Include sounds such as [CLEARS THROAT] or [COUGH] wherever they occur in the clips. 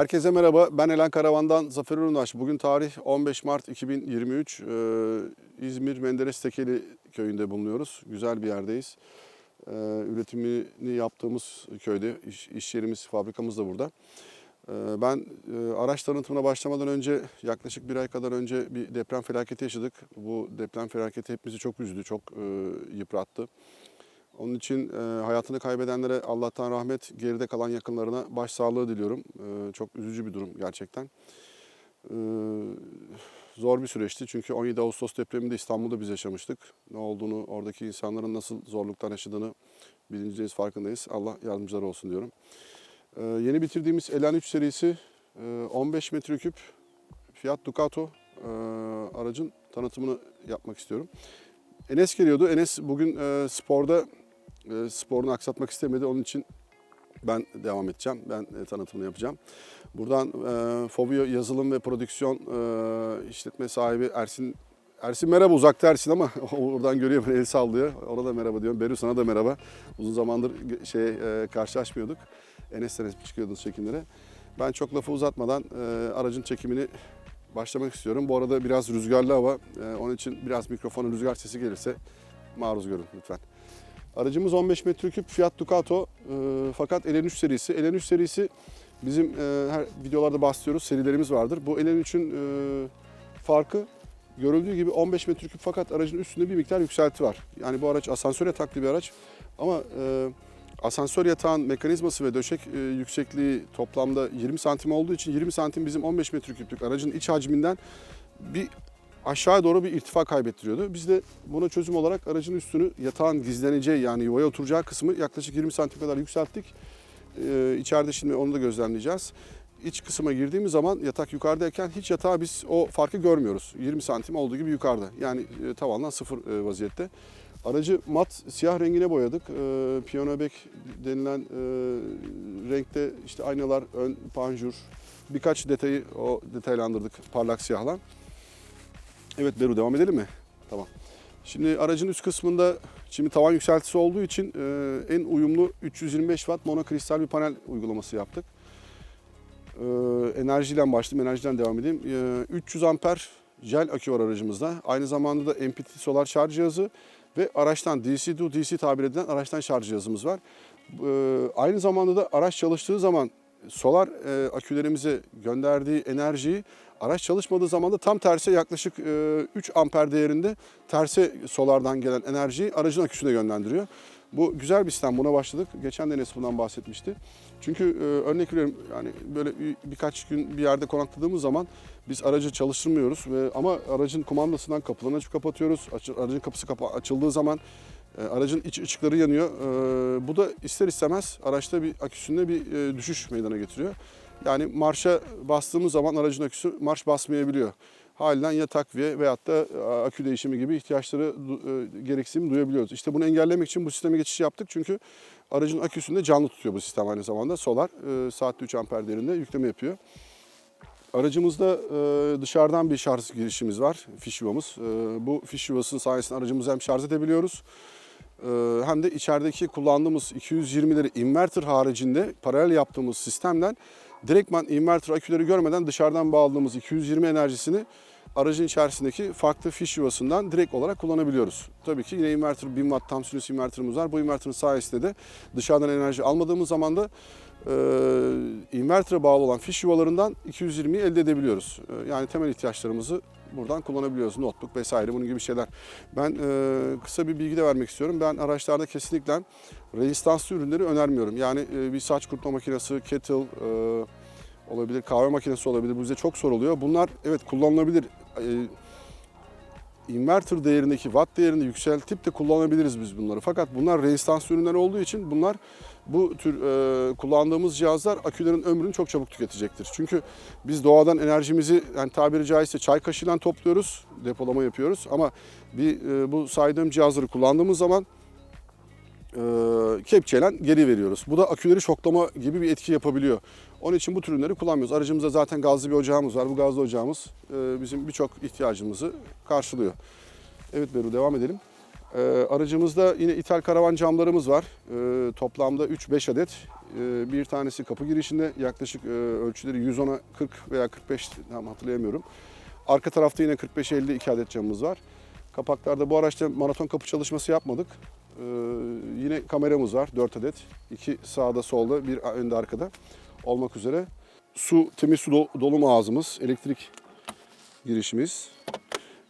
Herkese merhaba. Ben Elen Karavan'dan Zafer Üründaş. Bugün tarih 15 Mart 2023. Ee, İzmir Menderes Tekeli köyünde bulunuyoruz. Güzel bir yerdeyiz. Ee, üretimini yaptığımız köyde, iş, iş yerimiz, fabrikamız da burada. Ee, ben e, araç tanıtımına başlamadan önce, yaklaşık bir ay kadar önce bir deprem felaketi yaşadık. Bu deprem felaketi hepimizi çok üzdü, çok e, yıprattı. Onun için e, hayatını kaybedenlere Allah'tan rahmet, geride kalan yakınlarına başsağlığı diliyorum. E, çok üzücü bir durum gerçekten. E, zor bir süreçti çünkü 17 Ağustos depreminde İstanbul'da biz yaşamıştık. Ne olduğunu, oradaki insanların nasıl zorluklar yaşadığını bilincindeyiz, farkındayız. Allah yardımcıları olsun diyorum. E, yeni bitirdiğimiz Elan 3 serisi e, 15 metreküp Fiat Ducato e, aracın tanıtımını yapmak istiyorum. Enes geliyordu. Enes bugün e, sporda e, sporunu aksatmak istemedi. Onun için ben devam edeceğim. Ben e, tanıtımını yapacağım. Buradan e, Fobio yazılım ve prodüksiyon e, işletme sahibi Ersin Ersin merhaba uzakta Ersin ama [LAUGHS] oradan görüyor beni el sallıyor. Ona da merhaba diyorum. Beru sana da merhaba. Uzun zamandır şey e, karşılaşmıyorduk. Enes'ten hep çıkıyordunuz çekimlere. Ben çok lafı uzatmadan e, aracın çekimini başlamak istiyorum. Bu arada biraz rüzgarlı hava. E, onun için biraz mikrofonun rüzgar sesi gelirse maruz görün lütfen. Aracımız 15 metreküp Fiat Ducato e, fakat LN3 serisi. LN3 serisi bizim e, her videolarda bahsediyoruz serilerimiz vardır. Bu LN3'ün e, farkı görüldüğü gibi 15 metreküp fakat aracın üstünde bir miktar yükselti var. Yani bu araç asansör yataklı bir araç ama e, asansör yatağın mekanizması ve döşek e, yüksekliği toplamda 20 santim olduğu için 20 santim bizim 15 metreküplük aracın iç hacminden bir aşağıya doğru bir irtifa kaybettiriyordu. Biz de buna çözüm olarak aracın üstünü yatağın gizleneceği yani yuvaya oturacağı kısmı yaklaşık 20 santim kadar yükselttik. Ee, içeride şimdi onu da gözlemleyeceğiz. İç kısma girdiğimiz zaman yatak yukarıdayken hiç yatağı biz o farkı görmüyoruz. 20 santim olduğu gibi yukarıda. Yani e, tavandan sıfır e, vaziyette. Aracı mat siyah rengine boyadık. E, piyano bek denilen e, renkte işte aynalar, ön panjur, birkaç detayı o detaylandırdık parlak siyahla. Evet Beru devam edelim mi? Tamam. Şimdi aracın üst kısmında şimdi tavan yükseltisi olduğu için e, en uyumlu 325 watt monokristal bir panel uygulaması yaptık. E, enerjiyle başlayayım, enerjiden devam edeyim. E, 300 amper jel akü var aracımızda. Aynı zamanda da MPPT solar şarj cihazı ve araçtan DC to DC tabir edilen araçtan şarj cihazımız var. E, aynı zamanda da araç çalıştığı zaman solar e, akülerimize gönderdiği enerjiyi araç çalışmadığı zaman da tam terse yaklaşık e, 3 amper değerinde terse solardan gelen enerjiyi aracın aküsüne yönlendiriyor. Bu güzel bir sistem. Buna başladık. Geçen de Enes bundan bahsetmişti. Çünkü e, örnek veriyorum yani böyle bir- birkaç gün bir yerde konakladığımız zaman biz aracı çalıştırmıyoruz ve ama aracın kumandasından kapılarını açıp kapatıyoruz. Aracın kapısı kapa açıldığı zaman e, aracın iç ışıkları yanıyor. E, bu da ister istemez araçta bir aküsünde bir e, düşüş meydana getiriyor. Yani marşa bastığımız zaman aracın aküsü marş basmayabiliyor. Halinden ya takviye veyahut da e, akü değişimi gibi ihtiyaçları e, gereksinim duyabiliyoruz. İşte bunu engellemek için bu sisteme geçiş yaptık çünkü aracın aküsünde canlı tutuyor bu sistem aynı zamanda. Solar saatte 3 amper değerinde yükleme yapıyor. Aracımızda e, dışarıdan bir şarj girişimiz var, fiş yuvamız. E, bu fiş yuvası sayesinde aracımızı hem şarj edebiliyoruz hem de içerideki kullandığımız 220'leri inverter haricinde paralel yaptığımız sistemden direktman inverter aküleri görmeden dışarıdan bağladığımız 220 enerjisini aracın içerisindeki farklı fiş yuvasından direkt olarak kullanabiliyoruz. Tabii ki yine inverter 1000 watt tam sinüs inverterimiz var. Bu inverterin sayesinde de dışarıdan enerji almadığımız zaman da e, invertere bağlı olan fiş yuvalarından 220'yi elde edebiliyoruz. E, yani temel ihtiyaçlarımızı buradan kullanabiliyoruz. Notebook vesaire bunun gibi şeyler. Ben e, kısa bir bilgi de vermek istiyorum. Ben araçlarda kesinlikle rezistanslı ürünleri önermiyorum. Yani e, bir saç kurutma makinesi, kettle, e, olabilir, kahve makinesi olabilir. Bu bize çok soruluyor. Bunlar evet kullanılabilir. E, inverter değerindeki watt değerini yükseltip de kullanabiliriz biz bunları. Fakat bunlar rezistans ürünler olduğu için bunlar bu tür e, kullandığımız cihazlar akülerin ömrünü çok çabuk tüketecektir. Çünkü biz doğadan enerjimizi yani tabiri caizse çay kaşığıyla topluyoruz, depolama yapıyoruz ama bir e, bu saydığım cihazları kullandığımız zaman e, kepçeyle geri veriyoruz. Bu da aküleri şoklama gibi bir etki yapabiliyor. Onun için bu tür ürünleri kullanmıyoruz. Aracımızda zaten gazlı bir ocağımız var. Bu gazlı ocağımız e, bizim birçok ihtiyacımızı karşılıyor. Evet Beru devam edelim. Ee, aracımızda yine ithal karavan camlarımız var. Ee, toplamda 3-5 adet. Ee, bir tanesi kapı girişinde yaklaşık e, ölçüleri 110'a 40 veya 45 tam hatırlayamıyorum. Arka tarafta yine 45-50 iki adet camımız var. Kapaklarda bu araçta maraton kapı çalışması yapmadık. Ee, yine kameramız var 4 adet. İki sağda solda bir önde arkada olmak üzere. Su, temiz su do- dolum ağzımız, elektrik girişimiz.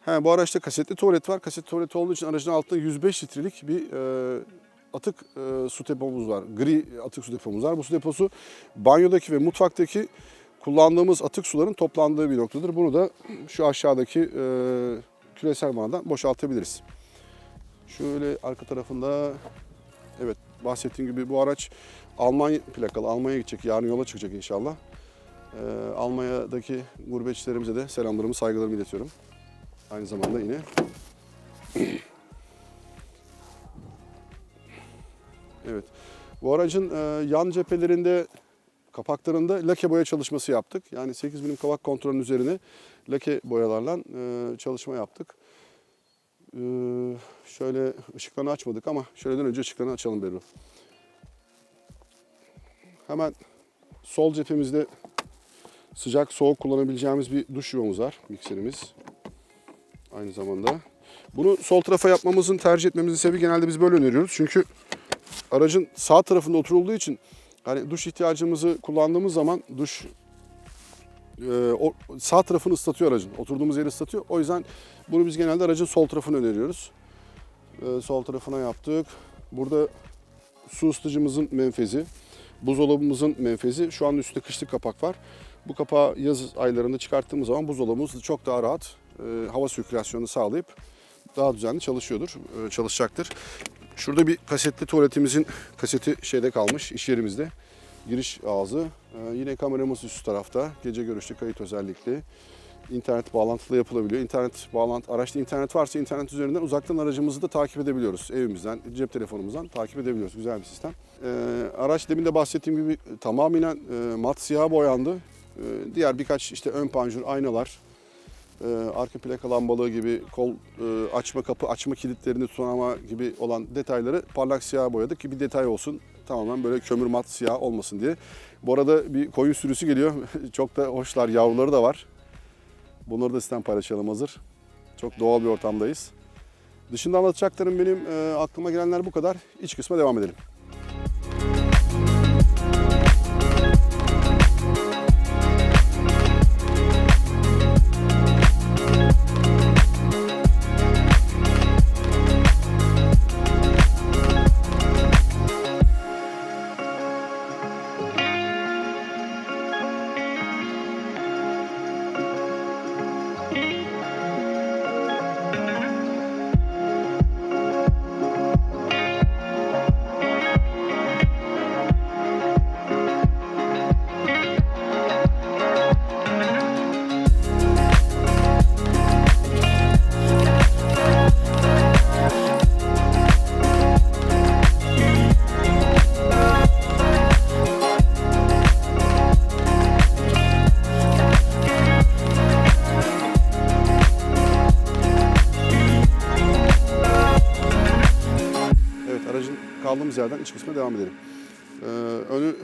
He, bu araçta kasetli tuvalet var. Kasetli tuvalet olduğu için aracın altında 105 litrelik bir e, atık e, su depomuz var. Gri atık su depomuz var. Bu su deposu banyodaki ve mutfaktaki kullandığımız atık suların toplandığı bir noktadır. Bunu da şu aşağıdaki e, küresel vanadan boşaltabiliriz. Şöyle arka tarafında evet bahsettiğim gibi bu araç Almanya plakalı. Almanya'ya gidecek. Yarın yola çıkacak inşallah. E, Almanya'daki gurbetçilerimize de selamlarımı, saygılarımı iletiyorum. Aynı zamanda yine [CLEARS THROAT] Evet. Bu aracın e, yan cephelerinde kapaklarında lake boya çalışması yaptık. Yani 8 milim kavak kontrolünün üzerine lake boyalarla e, çalışma yaptık. E, şöyle ışıklarını açmadık ama şöyleden önce ışıklarını açalım Berru. Hemen sol cephemizde sıcak soğuk kullanabileceğimiz bir duş yuvamız var. Mikserimiz aynı zamanda. Bunu sol tarafa yapmamızın tercih etmemizin sebebi genelde biz böyle öneriyoruz. Çünkü aracın sağ tarafında oturulduğu için hani duş ihtiyacımızı kullandığımız zaman duş e, sağ tarafını ıslatıyor aracın. Oturduğumuz yeri ıslatıyor. O yüzden bunu biz genelde aracın sol tarafını öneriyoruz. E, sol tarafına yaptık. Burada su ısıtıcımızın menfezi, buzdolabımızın menfezi. Şu an üstte kışlık kapak var. Bu kapağı yaz aylarında çıkarttığımız zaman buzdolabımız çok daha rahat e, hava sirkülasyonunu sağlayıp daha düzenli çalışıyordur, çalışacaktır. Şurada bir kasetli tuvaletimizin kaseti şeyde kalmış iş yerimizde. Giriş ağzı. E, yine kameramız üst tarafta. Gece görüşlü kayıt özellikli. İnternet bağlantılı yapılabiliyor. İnternet bağlantı araçta internet varsa internet üzerinden uzaktan aracımızı da takip edebiliyoruz. Evimizden, cep telefonumuzdan takip edebiliyoruz. Güzel bir sistem. E, araç demin de bahsettiğim gibi tamamen e, mat siyah boyandı. E, diğer birkaç işte ön panjur, aynalar, e, arka plaka lambalığı gibi kol e, açma kapı açma kilitlerini tutanama gibi olan detayları parlak siyah boyadık ki bir detay olsun. Tamamen böyle kömür mat siyah olmasın diye. Bu arada bir koyun sürüsü geliyor. [LAUGHS] Çok da hoşlar. Yavruları da var. Bunları da sizden paylaşalım hazır. Çok doğal bir ortamdayız. Dışında anlatacaklarım benim e, aklıma gelenler bu kadar. İç kısma devam edelim. Kaldığımız yerden iç kısmına devam edelim. Ee, önü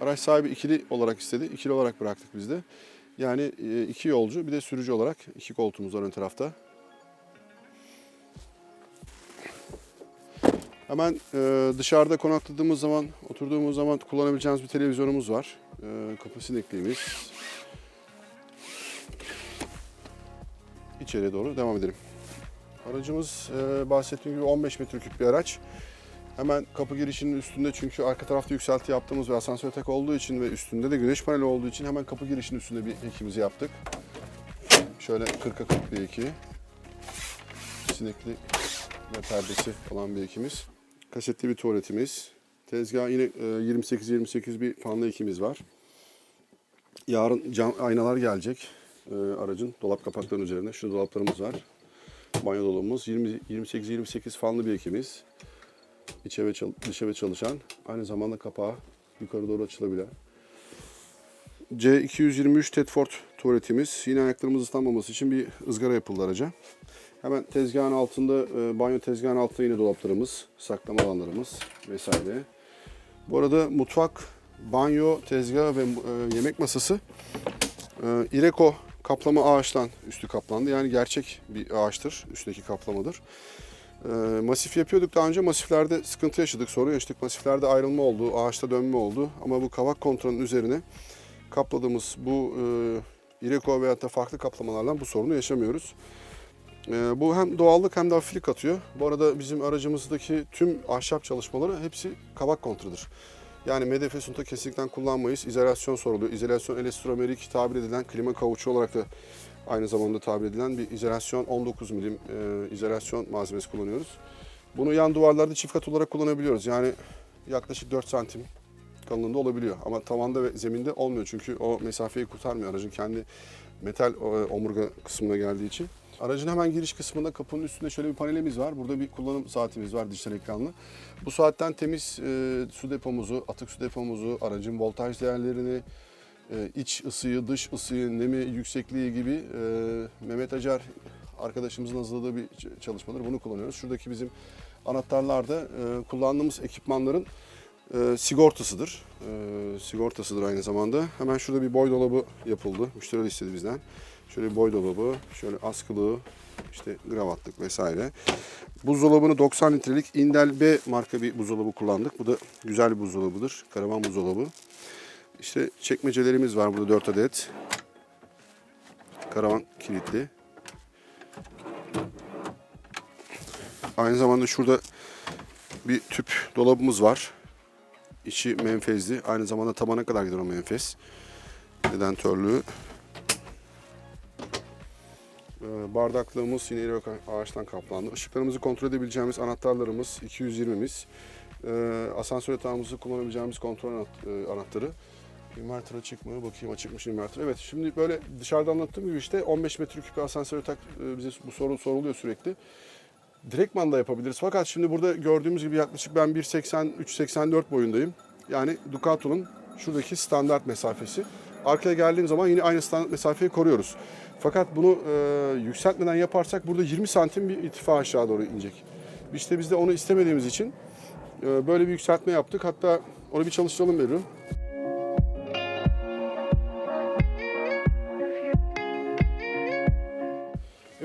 araç sahibi ikili olarak istedi. İkili olarak bıraktık biz de. Yani e, iki yolcu bir de sürücü olarak iki koltuğumuz var ön tarafta. Hemen e, dışarıda konakladığımız zaman, oturduğumuz zaman kullanabileceğimiz bir televizyonumuz var. E, kapı sinekliğimiz. İçeriye doğru devam edelim. Aracımız e, bahsettiğim gibi 15 metreküp bir araç. Hemen kapı girişinin üstünde çünkü arka tarafta yükselti yaptığımız ve asansör tek olduğu için ve üstünde de güneş paneli olduğu için hemen kapı girişinin üstünde bir ekimizi yaptık. Şöyle 40'a 40 bir eki. Sinekli ve perdesi olan bir ekimiz. Kasetli bir tuvaletimiz. Tezgah yine 28-28 bir fanlı ekimiz var. Yarın cam aynalar gelecek e, aracın dolap kapaklarının üzerine. Şurada dolaplarımız var. Banyo dolabımız 28-28 fanlı bir ekimiz. İçe ve dışa ve çalışan. Aynı zamanda kapağı yukarı doğru açılabilen. C223 Tedford tuvaletimiz. Yine ayaklarımız ıslanmaması için bir ızgara yapıldı araca. Hemen tezgahın altında, e, banyo tezgahın altında yine dolaplarımız, saklama alanlarımız vesaire. Bu arada mutfak, banyo, tezgah ve e, yemek masası e, Ireko kaplama ağaçtan üstü kaplandı. Yani gerçek bir ağaçtır, üstteki kaplamadır. E, masif yapıyorduk daha önce. Masiflerde sıkıntı yaşadık, sorun yaşadık. Masiflerde ayrılma oldu, ağaçta dönme oldu. Ama bu kavak kontrolünün üzerine kapladığımız bu e, Ireko veyahut da farklı kaplamalarla bu sorunu yaşamıyoruz. Ee, bu hem doğallık hem de hafiflik katıyor. Bu arada bizim aracımızdaki tüm ahşap çalışmaları hepsi kavak kontrudur. Yani MDF sunta kesinlikle kullanmayız. İzolasyon soruluyor. İzolasyon elastromerik tabir edilen klima kavuçu olarak da aynı zamanda tabir edilen bir izolasyon 19 milim e, izolasyon malzemesi kullanıyoruz. Bunu yan duvarlarda çift kat olarak kullanabiliyoruz. Yani yaklaşık 4 santim kalınlığında olabiliyor. Ama tavanda ve zeminde olmuyor çünkü o mesafeyi kurtarmıyor aracın kendi metal e, omurga kısmına geldiği için. Aracın hemen giriş kısmında kapının üstünde şöyle bir panelimiz var. Burada bir kullanım saatimiz var dijital ekranlı. Bu saatten temiz e, su depomuzu, atık su depomuzu, aracın voltaj değerlerini, iç ısıyı, dış ısıyı, nemi, yüksekliği gibi e, Mehmet Acar arkadaşımızın hazırladığı bir çalışmadır. Bunu kullanıyoruz. Şuradaki bizim anahtarlarda e, kullandığımız ekipmanların e, sigortasıdır. Sigortasıdır aynı zamanda. Hemen şurada bir boy dolabı yapıldı. Müşteri istedi bizden. Şöyle bir boy dolabı, şöyle askılığı, işte gravatlık vesaire. Buzdolabını 90 litrelik Indel B marka bir buzdolabı kullandık. Bu da güzel bir buzdolabıdır. Karavan buzdolabı. İşte çekmecelerimiz var burada 4 adet. Karavan kilitli. Aynı zamanda şurada bir tüp dolabımız var. İçi menfezli. Aynı zamanda tabana kadar gider o menfez. Nedentörlüğü. Ee, Bardaklığımız yine iri ağaçtan kaplandı. Işıklarımızı kontrol edebileceğimiz anahtarlarımız 220'miz. Ee, asansör yatağımızı kullanabileceğimiz kontrol anaht- e, anahtarı. Inverter açık mı? Bakayım açıkmış inverter. Evet şimdi böyle dışarıda anlattığım gibi işte 15 metreküp bir asansör yatak e, bize bu soru soruluyor sürekli. Direktman da yapabiliriz. Fakat şimdi burada gördüğümüz gibi yaklaşık ben 1.83-84 boyundayım. Yani Ducato'nun şuradaki standart mesafesi. Arkaya geldiğim zaman yine aynı standart mesafeyi koruyoruz. Fakat bunu e, yükseltmeden yaparsak burada 20 santim bir irtifa aşağı doğru inecek. İşte biz de onu istemediğimiz için e, böyle bir yükseltme yaptık. Hatta onu bir çalıştıralım Ebru.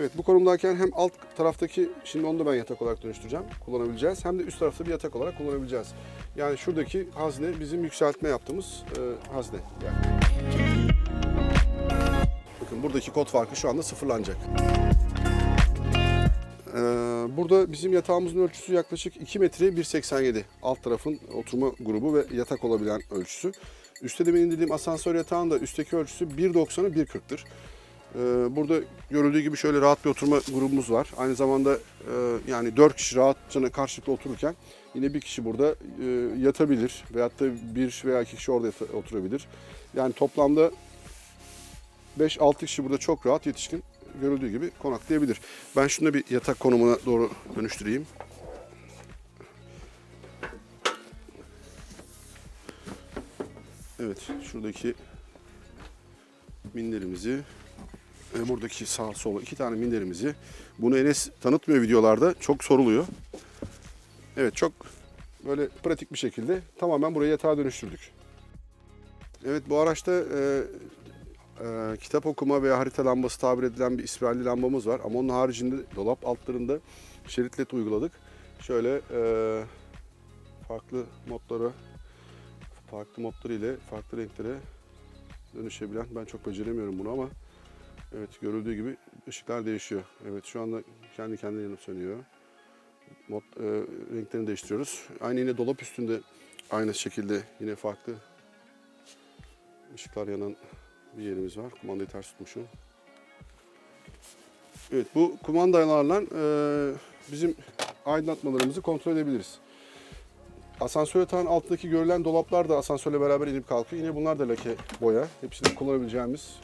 Evet bu konumdayken hem alt taraftaki, şimdi onu da ben yatak olarak dönüştüreceğim, kullanabileceğiz. Hem de üst tarafta bir yatak olarak kullanabileceğiz. Yani şuradaki hazne bizim yükseltme yaptığımız e, hazne. Yani. Bakın buradaki kod farkı şu anda sıfırlanacak. Ee, burada bizim yatağımızın ölçüsü yaklaşık 2 metre 1.87. Alt tarafın oturma grubu ve yatak olabilen ölçüsü. Üstte demin indirdiğim asansör yatağın da üstteki ölçüsü 1.90'a 1.40'tır. Ee, burada görüldüğü gibi şöyle rahat bir oturma grubumuz var. Aynı zamanda e, yani 4 kişi rahatça karşılıklı otururken yine bir kişi burada e, yatabilir. Veyahut da bir veya iki kişi orada oturabilir. Yani toplamda 5-6 kişi burada çok rahat yetişkin görüldüğü gibi konaklayabilir. Ben şunu bir yatak konumuna doğru dönüştüreyim. Evet, şuradaki minderimizi ve buradaki sağ sola iki tane minderimizi bunu Enes tanıtmıyor videolarda. Çok soruluyor. Evet, çok böyle pratik bir şekilde tamamen burayı yatağa dönüştürdük. Evet, bu araçta e, e, kitap okuma veya harita lambası tabir edilen bir ispiralli lambamız var. Ama onun haricinde dolap altlarında şerit led uyguladık. Şöyle e, farklı modlara, farklı modları ile farklı renklere dönüşebilen. Ben çok beceremiyorum bunu ama evet görüldüğü gibi ışıklar değişiyor. Evet şu anda kendi kendine yanıp sönüyor. Mod, e, renklerini değiştiriyoruz. Aynı yine dolap üstünde aynı şekilde yine farklı ışıklar yanan bir yerimiz var. Kumandayı ters tutmuşum. Evet bu kumandalarla e, bizim aydınlatmalarımızı kontrol edebiliriz. Asansör yatağın altındaki görülen dolaplar da asansörle beraber inip kalkıyor. Yine bunlar da lake boya. Hepsini kullanabileceğimiz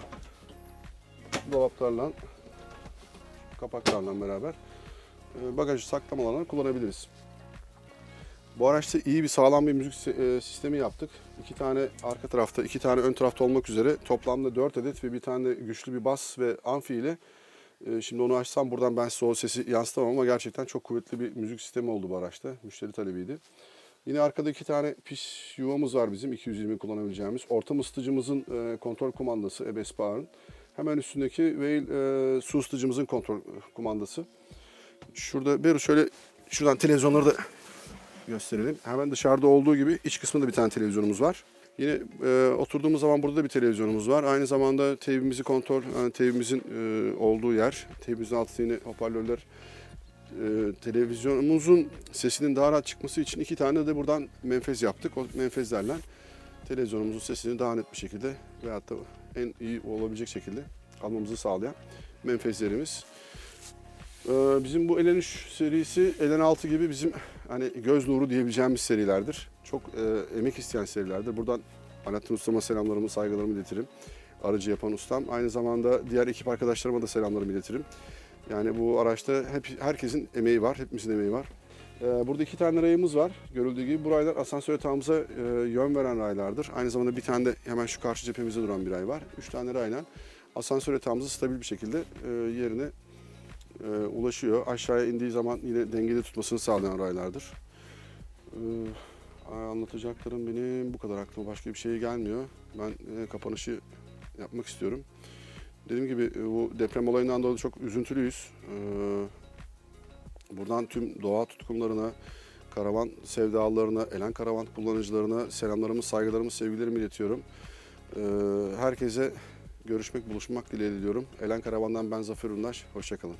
dolaplarla, kapaklarla beraber e, bagajı saklama alanlarını kullanabiliriz. Bu araçta iyi bir sağlam bir müzik e, sistemi yaptık. İki tane arka tarafta, iki tane ön tarafta olmak üzere toplamda 4 adet ve bir tane de güçlü bir bas ve amfi ile E, Şimdi onu açsam buradan ben size o sesi yansıtamam ama gerçekten çok kuvvetli bir müzik sistemi oldu bu araçta. Müşteri talebiydi. Yine arkada iki tane pis yuvamız var bizim 220 kullanabileceğimiz. Ortam ısıtıcımızın kontrol kumandası Ebes Power'ın. Hemen üstündeki Veil e, su ısıtıcımızın kontrol kumandası. Şurada bir şöyle şuradan televizyonları da gösterelim. Hemen dışarıda olduğu gibi iç kısmında bir tane televizyonumuz var. Yine e, oturduğumuz zaman burada da bir televizyonumuz var. Aynı zamanda teybimizi kontrol, yani teybimizin e, olduğu yer. Teybimizin altında yine hoparlörler. E, televizyonumuzun sesinin daha rahat çıkması için iki tane de buradan menfez yaptık. O menfezlerle televizyonumuzun sesini daha net bir şekilde veyahut da en iyi olabilecek şekilde almamızı sağlayan menfezlerimiz. Ee, Bizim bu LN3 serisi LN6 gibi bizim hani göz nuru diyebileceğimiz serilerdir. Çok e, emek isteyen serilerdir. Buradan Alaaddin Usta'ma selamlarımı, saygılarımı iletirim. Aracı yapan ustam. Aynı zamanda diğer ekip arkadaşlarıma da selamlarımı iletirim. Yani bu araçta hep herkesin emeği var, hepimizin emeği var. Ee, Burada iki tane rayımız var. Görüldüğü gibi bu raylar asansör yatağımıza e, yön veren raylardır. Aynı zamanda bir tane de hemen şu karşı cephemizde duran bir ray var. Üç tane rayla asansör yatağımızı stabil bir şekilde e, yerine e, ulaşıyor. Aşağıya indiği zaman yine dengede tutmasını sağlayan raylardır. E, anlatacaklarım benim bu kadar aklıma başka bir şey gelmiyor. Ben kapanışı yapmak istiyorum. Dediğim gibi bu deprem olayından dolayı çok üzüntülüyüz. Buradan tüm doğa tutkunlarına, karavan sevdalılarına, Elen Karavan kullanıcılarına selamlarımı, saygılarımı, sevgilerimi iletiyorum. E, herkese görüşmek, buluşmak dileğiyle diliyorum. Elen Karavan'dan ben Zafer Ünlaş. Hoşçakalın.